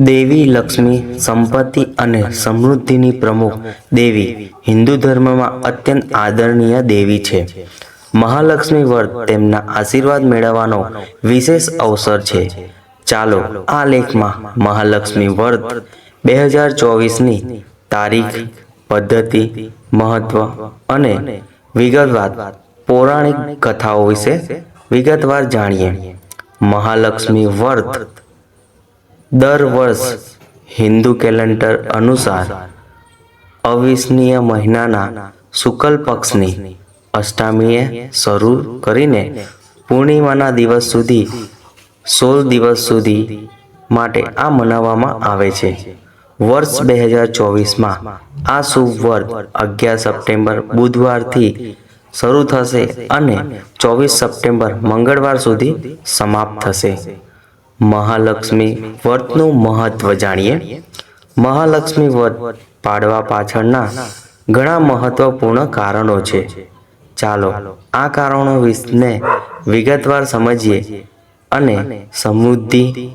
દેવી, લક્ષ્મી, સંપત્તિ અને સમૃદ્ધિની પ્રમુખ દેવી હિન્દુ ધર્મમાં અત્યંત આદરણીય દેવી છે. મહાલક્ષ્મી વ્રત તેમના આશીર્વાદ મેળવવાનો વિશેષ અવસર છે. ચાલો આ લેખમાં મહાલક્ષ્મી વ્રત બે હજાર ચોવીસની તારીખ, પદ્ધતિ, મહત્વ અને વિગતવાર પૌરાણિક કથાઓ વિશે વિગતવાર જાણીએ. મહાલક્ષ્મી વ્રત દર વર્ષ હિન્દુ કેલેન્ડર અનુસાર અવિસ્નીય મહિનાના શુક્લ પક્ષની અષ્ટમીએ શરૂ કરીને પૂર્ણિમાના દિવસ સુધી સોળ દિવસ સુધી માટે આ મનાવવામાં આવે છે. વર્ષ બે હજાર ચોવીસમાં આ શુભ વ્રત અગિયાર સપ્ટેમ્બર બુધવારથી શરૂ થશે અને ચોવીસ સપ્ટેમ્બર મંગળવાર સુધી સમાપ્ત થશે. મહાલક્ષ્મી વ્રતનું મહત્વ જાણીએ? મહાલક્ષ્મી વ્રત પાડવા પાછળના ઘણા મહત્વપૂર્ણ કારણો છે. ચાલો, આ કારણો વિશે વિગતવાર સમજીએ અને સમૃદ્ધિ,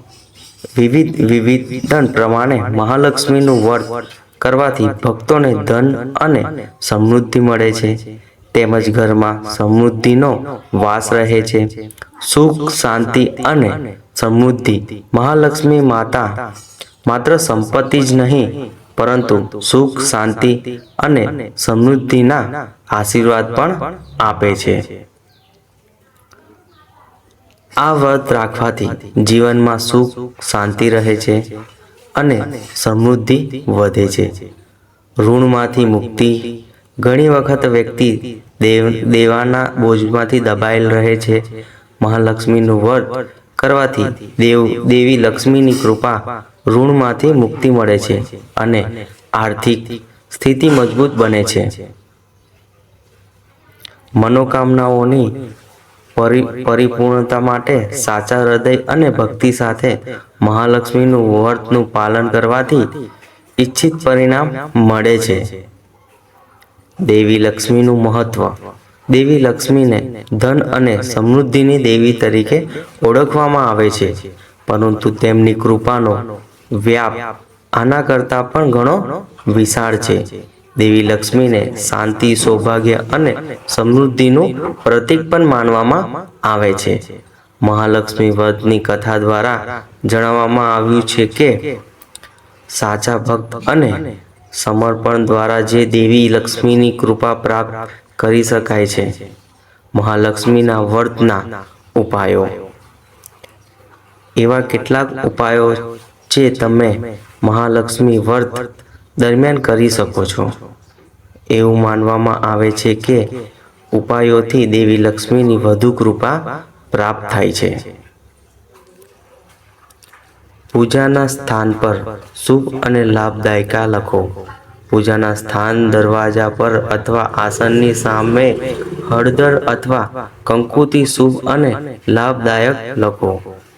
વિવિધ વિવિધન પ્રમાણે મહાલક્ષ્મીનું વ્રત કરવાથી ભક્તોને ધન અને સમૃદ્ધિ મળે છે. તેમજ ઘરમાં સમૃદ્ધિનો વાસ રહે છે. સુખ, શાંતિ અને સમૃદ્ધિ, મહાલક્ષ્મી માતા માત્ર સંપત્તિ જ નહીં, પરંતુ સુખ, શાંતિ અને સમૃદ્ધિના આશીર્વાદ પણ આપે છે. આ વ્રત રાખવાથી જીવનમાં સુખ, શાંતિ રહે છે અને સમૃદ્ધિ વધે છે. ઋણમાંથી મુક્તિ ઘણી વખત વ્યક્તિ દેવ, દેવાના બોજમાંથી દબાયેલ રહે છે. મહાલક્ષ્મીનું વ્રત કરવાથી દેવ દેવી લક્ષ્મીની કૃપા ઋણમાંથી મુક્તિ મળે છે અને આર્થિક સ્થિતિ મજબૂત બને છે. મનોકામનાઓની પરિપૂર્ણતા માટે સાચા હૃદય અને ભક્તિ સાથે મહાલક્ષ્મીનું વ્રતનું પાલન કરવાથી ઈચ્છિત પરિણામ મળે છે. દેવી લક્ષ્મીનું મહત્વ. દેવી લક્ષ્મીને ધન અને સમૃદ્ધિની દેવી તરીકે ઓળખવામાં આવે છે. પરંતુ તેમની કૃપાનો વ્યાપ આના કરતાં પણ ઘણો વિશાળ છે. દેવી લક્ષ્મીને શાંતિ, સૌભાગ્ય અને સમૃદ્ધિનું પ્રતીક પણ માનવામાં આવે છે. મહાલક્ષ્મી વ્રતની કથા દ્વારા જણાવવામાં આવ્યું છે કે, સાચા ભક્ત અને સમર્પણ દ્વારા જે દેવી લક્ષ્મીની કૃપા પ્રાપ્ત કરી શકાય છે. મહાલક્ષ્મીના વર્તના ઉપાયો. એવા કેટલાક ઉપાયો જે તમે મહાલક્ષ્મી વર્ત દરમિયાન કરી શકો છો. એવું માનવામાં આવે છે કે ઉપાયોથી દેવી લક્ષ્મીની વધુ કૃપા પ્રાપ્ત થાય છે. પૂજાના સ્થાન પર શુભ અને લાભદાયકા લખો. પૂજાના સ્થાન, દરવાજા પર અથવા આસનની સામે હળદર અથવા કંકુતી શુભ અને લાભદાયક લખો.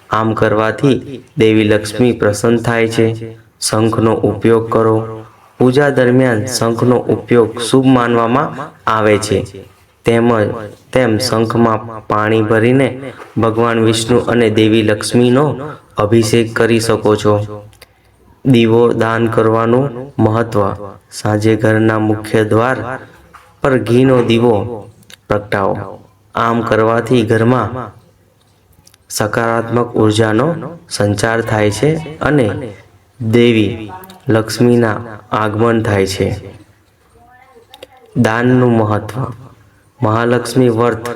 આમ કરવાથી દેવી લક્ષ્મી પ્રસન્ન થાય છે. શંખનો ઉપયોગ કરો. પૂજા દરમિયાન શંખનો ઉપયોગ શુભ માનવામાં આવે છે. તેમજ તેમ શંખમાં પાણી ભરીને ભગવાન વિષ્ણુ અને દેવી લક્ષ્મીનો અભિષેક કરી શકો છો. દીવો દાન કરવાનું મહત્વ. સાંજે ઘરના મુખ્ય દ્વાર પર ઘીનો દીવો પ્રગટાવો. આમ કરવાથી ઘરમાં સકારાત્મક ઉર્જાનો સંચાર થાય છે અને દેવી લક્ષ્મીના આગમન થાય છે. દાનનું મહત્વ. મહાલક્ષ્મી વર્ત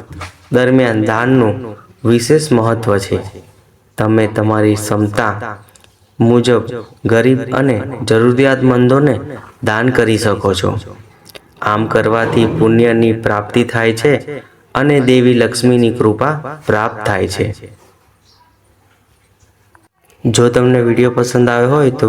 દરમિયાન દાનનું વિશેષ મહત્વ છે. તમે તમારી ક્ષમતા મુજબ ગરીબ અને જરૂરિયાતમંદોને દાન કરી શકો છો. આમ કરવાથી પુણ્યની પ્રાપ્તિ થાય છે અને દેવી લક્ષ્મીની કૃપા પ્રાપ્ત થાય છે. જો તમને વીડિયો પસંદ આવ્યો હોય તો